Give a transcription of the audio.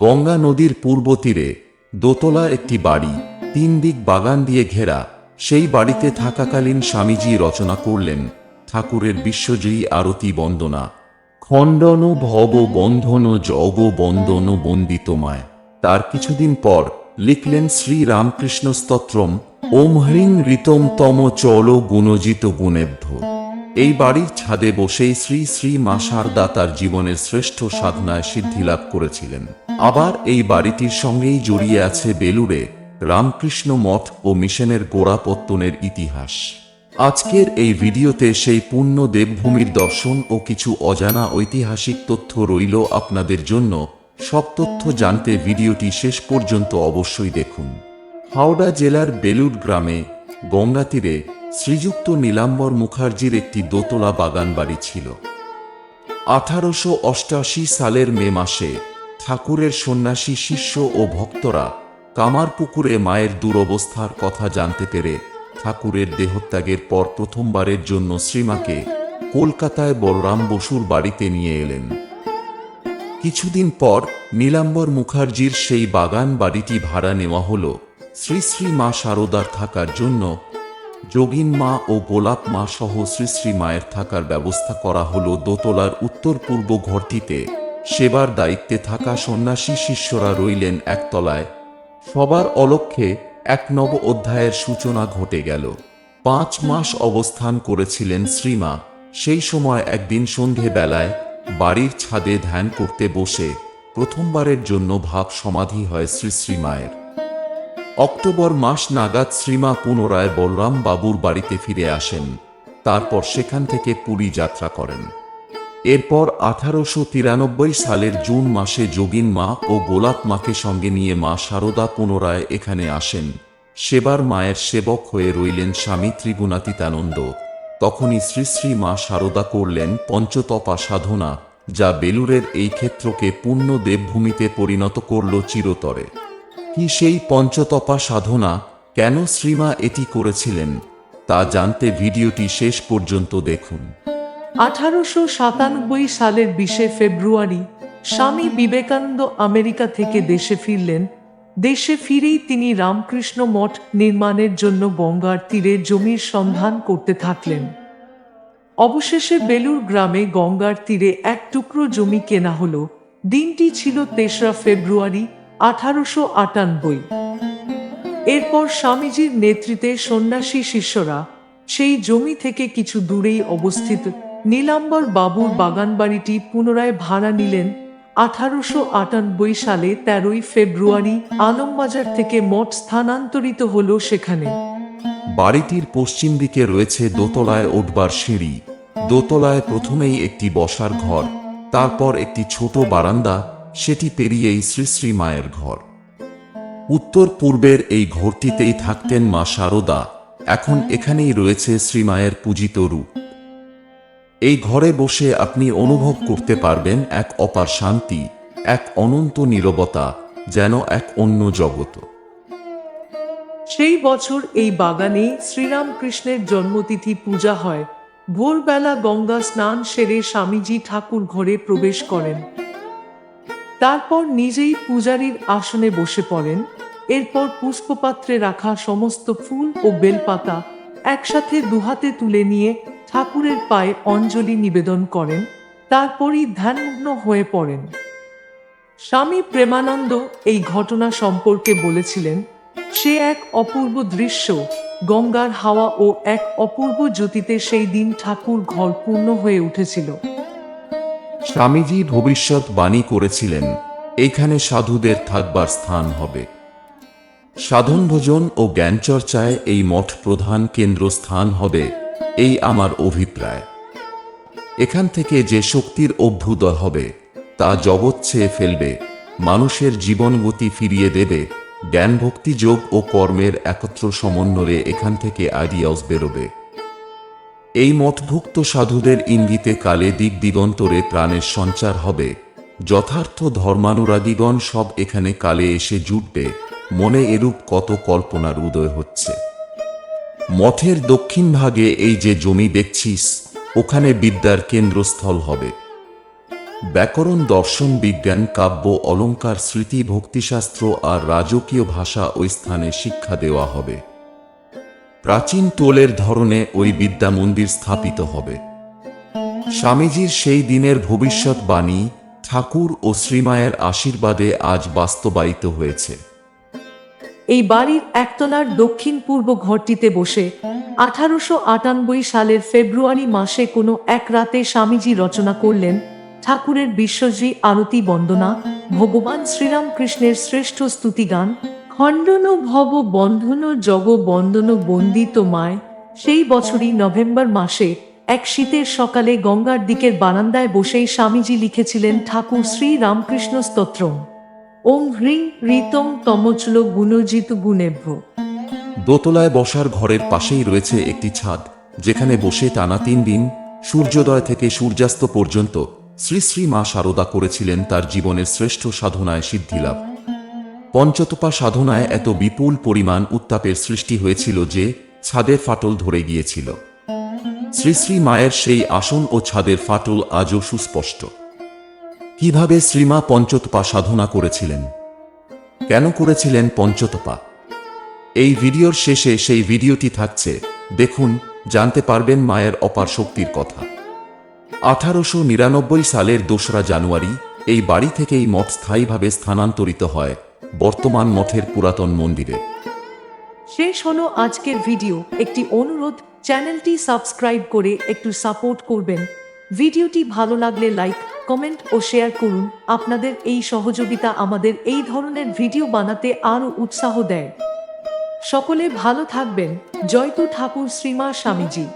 গঙ্গা নদীর পূর্ব তীরে দোতলা একটি বাড়ি, তিন দিক বাগান দিয়ে ঘেরা, সেই বাড়িতে থাকাকালীন স্বামীজি রচনা করলেন, ঠাকুরের বিশ্বজয়ী আরতি বন্দনা। খণ্ডন ভব বন্ধন জগ বন্দন বন্দিতমায়। তার কিছুদিন পর লিখলেন শ্রী রামকৃষ্ণ স্তোত্রম, ওম হ্রিং ঋতম তম চল গুণজিত গুণেভ্য এই বাড়ির ছাদে বসেই শ্রী শ্রী মা শারদা তার জীবনের শ্রেষ্ঠ সাধনায় সিদ্ধি লাভ করেছিলেন। আবার এই বাড়িটির সঙ্গেই জড়িয়ে আছে বেলুড়ে রামকৃষ্ণ মঠ ও মিশনের গোড়াপত্তনের ইতিহাস। আজকের এই ভিডিওতে সেই পূর্ণ দেবভূমির দর্শন ও কিছু অজানা ঐতিহাসিক তথ্য রইল আপনাদের জন্য। সব তথ্য জানতে ভিডিওটি শেষ পর্যন্ত অবশ্যই দেখুন। হাওড়া জেলার বেলুর গ্রামে গঙ্গা তীরে শ্রীযুক্ত নীলাম্বর মুখার্জির একটি দোতলা বাগান বাড়ি ছিল। আঠারোশো অষ্টাশি সালের মে মাসে ঠাকুরের সন্ন্যাসী শিষ্য ও ভক্তরা কামারপুকুরে মায়ের দুরবস্থার কথা জানতে পেরে ঠাকুরের দেহত্যাগের পর প্রথমবারের জন্য শ্রীমাকে কলকাতায় বলরাম বসুর বাড়িতে নিয়ে এলেন। কিছুদিন পর নীলাম্বর মুখার্জির সেই বাগান বাড়িটি ভাড়া নেওয়া হল। শ্রী শ্রী মা শারদার থাকার জন্য যোগিন মা ও গোলাপ মা সহ শ্রী মায়ের থাকার ব্যবস্থা করা হল দোতলার উত্তর পূর্ব ঘরটিতে। সেবার দায়িত্বে থাকা সন্ন্যাসী শিষ্যরা রইলেন একতলায়। সবার অলক্ষ্যে এক নব অধ্যায়ের সূচনা ঘটে গেল। পাঁচ মাস অবস্থান করেছিলেন শ্রীমা সেই সময় একদিন সন্ধে বেলায় বাড়ির ছাদে ধ্যান করতে বসে প্রথমবারের জন্য ভাব সমাধি হয় শ্রী শ্রীমায়ের অক্টোবর মাস নাগাদ শ্রীমা পুনরায় বলরাম বাবুর বাড়িতে ফিরে আসেন। তারপর সেখান থেকে পুরী যাত্রা করেন। এরপর আঠারোশো তিরানব্বই সালের জুন মাসে যোগিন মা ও গোলাপ মাকে সঙ্গে নিয়ে মা শারদা পুনরায় এখানে আসেন। সেবার মায়ের সেবক হয়ে রইলেন স্বামী ত্রিগুণাতীতানন্দ। তখনই শ্রী শ্রী মা শারদা করলেন পঞ্চতপা সাধনা, যা বেলুরের এই ক্ষেত্রকে পূর্ণ দেবভূমিতে পরিণত করল চিরতরে। কি সেই পঞ্চতপা সাধনা কেন শ্রীমা এটি করেছিলেন, তা জানতে ভিডিওটি শেষ পর্যন্ত দেখুন। আঠারোশো সাতানব্বই সালের বিশে ফেব্রুয়ারি, স্বামী বিবেকানন্দ আমেরিকা থেকে দেশে ফিরলেন। দেশে ফিরেই তিনি রামকৃষ্ণ মঠ নির্মাণের জন্য গঙ্গার তীরে জমির সন্ধান করতে থাকলেন। অবশেষে বেলুর গ্রামে গঙ্গার তীরে এক টুকরো জমি কেনা হলো। দিনটি ছিল তেসরা ফেব্রুয়ারি আঠারোশো আটানব্বই। এরপর স্বামীজির নেতৃত্বে সন্ন্যাসী শিষ্যরা সেই জমি থেকে কিছু দূরেই অবস্থিত নীলাম্বর বাবুর বাগানবাড়িটি পুনরায় ভাড়া নিলেন আঠারোশো আটানব্বই সালে তেরোই ফেব্রুয়ারি আলমবাজার থেকে মঠ স্থানান্তরিত হলো সেখানে। বাড়িটির পশ্চিম দিকে রয়েছে দোতলায় উঠবার সিঁড়ি। দোতলায় প্রথমেই একটি বসার ঘর, তারপর একটি ছোট বারান্দা সেটি পেরিয়েই শ্রী শ্রী মায়ের ঘর। উত্তর পূর্বের এই ঘরটিতেই থাকতেন মা শারদা এখন এখানেই রয়েছে শ্রীমায়ের পূজিত রূপ। এই ঘরে বসে আপনি অনুভব করতে পারবেন এক অপার শান্তি, এক অনন্ত নীরবতা, যেন এক অন্য জগত সেই বছর এই বাগানে শ্রীরামকৃষ্ণের জন্মতিথি পূজা হয়। ভোরবেলা গঙ্গা স্নান সেরে স্বামীজি ঠাকুর ঘরে প্রবেশ করেন। তারপর নিজেই পূজারীর আসনে বসে পড়েন। এরপর পুষ্পপাত্রে রাখা সমস্ত ফুল ও বেলপাতা একসাথে দুহাতে তুলে নিয়ে ঠাকুরের পায়ে অঞ্জলি নিবেদন করেন। তারপরই ধ্যানমগ্ন হয়ে পড়েন। স্বামী প্রেমানন্দ এই ঘটনা সম্পর্কে বলেছিলেন, সে এক অপূর্ব দৃশ্য, গঙ্গার হাওয়া ও এক অপূর্ব জ্যোতিতে সেই দিন ঠাকুর ঘর পূর্ণ হয়ে উঠেছিল। স্বামীজি ভবিষ্যৎ বাণী করেছিলেন এখানে সাধুদের থাকবার স্থান হবে। সাধন ভোজন ও জ্ঞানচর্চায় এই মঠ প্রধান কেন্দ্রস্থান হবে এই আমার অভিপ্রায়। এখান থেকে যে শক্তির অভ্যুদয় হবে, তা জগৎ ছেয়ে ফেলবে, মানুষের জীবন গতি ফিরিয়ে দেবে জ্ঞান ভক্তি যোগ ও কর্মের একত্র সমন্বয়ে এখান থেকে আইডিয়াস বেরোবে। এই মঠভুক্ত সাধুদের ইঙ্গিতে কালে দিক দিগন্তরে প্রাণের সঞ্চার হবে। যথার্থ ধর্মানুরাগীগণ সব এখানে কালে এসে জুটবে। মনে এরূপ কত কল্পনার উদয় হচ্ছে। মঠের দক্ষিণ ভাগে এই যে জমি দেখছিস, ওখানে বিদ্যার কেন্দ্রস্থল হবে। ব্যাকরণ, দর্শন, বিজ্ঞান, কাব্য, অলঙ্কার, স্মৃতি, ভক্তিশাস্ত্র আর রাজকীয় ভাষা ওই স্থানে শিক্ষা দেওয়া হবে। প্রাচীন টোলের ধরনে ওই বিদ্যা মন্দির স্থাপিত হবে। স্বামীজির সেই দিনের ভবিষ্যৎবাণী ঠাকুর ও শ্রীমায়ের আশীর্বাদে আজ বাস্তবায়িত হয়েছে। এই বাড়ির একতলার দক্ষিণ পূর্ব ঘরটিতে বসে আঠারোশো আটানব্বই সালের ফেব্রুয়ারি মাসে কোনো এক রাতে স্বামীজি রচনা করলেন ঠাকুরের বিশ্বজী আরতি বন্দনা, ভগবান শ্রীরামকৃষ্ণের শ্রেষ্ঠ স্তুতিগান খণ্ডন ভব বন্ধন জগ বন্দন বন্দিত মায়। সেই বছরই নভেম্বর মাসে এক শীতের সকালে গঙ্গার দিকের বারান্দায় বসেই স্বামীজি লিখেছিলেন ঠাকুর শ্রী রামকৃষ্ণ স্তোত্রম ওম হ্রিং ঋতং তমচল গুণজিত গুণেভ্য। দোতলায় বসার ঘরের পাশেই রয়েছে একটি ছাদ, যেখানে বসে টানা তিন দিন সূর্যোদয় থেকে সূর্যাস্ত পর্যন্ত শ্রী শ্রী মা সারদা করেছিলেন তার জীবনের শ্রেষ্ঠ সাধনায় সিদ্ধিলাভ। পঞ্চতপা সাধনায় এত বিপুল পরিমাণ উত্তাপের সৃষ্টি হয়েছিল যে ছাদের ফাটল ধরে গিয়েছিল। শ্রী শ্রী মায়ের সেই আসন ও ছাদের ফাটল আজও সুস্পষ্ট। কীভাবে শ্রীমা পঞ্চতপা সাধনা করেছিলেন? কেন করেছিলেন পঞ্চতপা? এই ভিডিওর শেষে সেই ভিডিওটি থাকছে। দেখুন, জানতে পারবেন মায়ের অপার শক্তির কথা। আঠারোশো নিরানব্বই সালের দোসরা জানুয়ারি এই বাড়ি থেকেই মঠ স্থায়ীভাবে স্থানান্তরিত হয় বর্তমান মঠের পুরাতন মন্দিরে। শেষ হলো আজকের ভিডিও। একটি অনুরোধ, চ্যানেলটি সাবস্ক্রাইব করে একটু সাপোর্ট করবেন। ভিডিওটি ভালো লাগলে লাইক, কমেন্ট ও শেয়ার করুন। আপনাদের এই সহযোগিতা আমাদের এই ধরনের ভিডিও বানাতে আরও উৎসাহ দেয়। সকলে ভালো থাকবেন। জয়তু ঠাকুর শ্রীমা স্বামীজি।